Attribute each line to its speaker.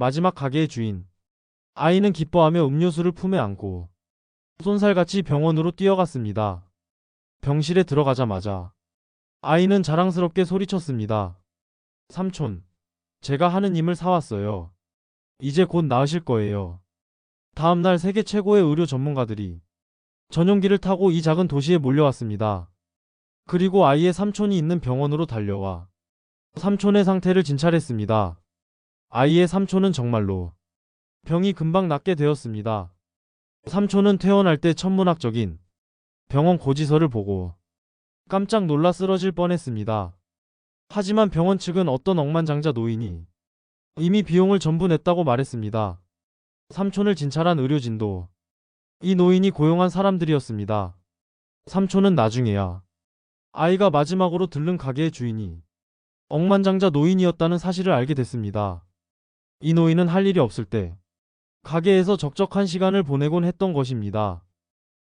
Speaker 1: 마지막 가게의 주인. 아이는 기뻐하며 음료수를 품에 안고 쏜살같이 병원으로 뛰어갔습니다. 병실에 들어가자마자 아이는 자랑스럽게 소리쳤습니다. 삼촌, 제가 하는 힘을 사왔어요. 이제 곧 나으실 거예요. 다음날 세계 최고의 의료 전문가들이 전용기를 타고 이 작은 도시에 몰려왔습니다. 그리고 아이의 삼촌이 있는 병원으로 달려와 삼촌의 상태를 진찰했습니다. 아이의 삼촌은 정말로 병이 금방 낫게 되었습니다. 삼촌은 퇴원할 때 천문학적인 병원 고지서를 보고 깜짝 놀라 쓰러질 뻔했습니다. 하지만 병원 측은 어떤 억만장자 노인이 이미 비용을 전부 냈다고 말했습니다. 삼촌을 진찰한 의료진도 이 노인이 고용한 사람들이었습니다. 삼촌은 나중에야 아이가 마지막으로 들른 가게의 주인이 억만장자 노인이었다는 사실을 알게 됐습니다. 이 노인은 할 일이 없을 때 가게에서 적적한 시간을 보내곤 했던 것입니다.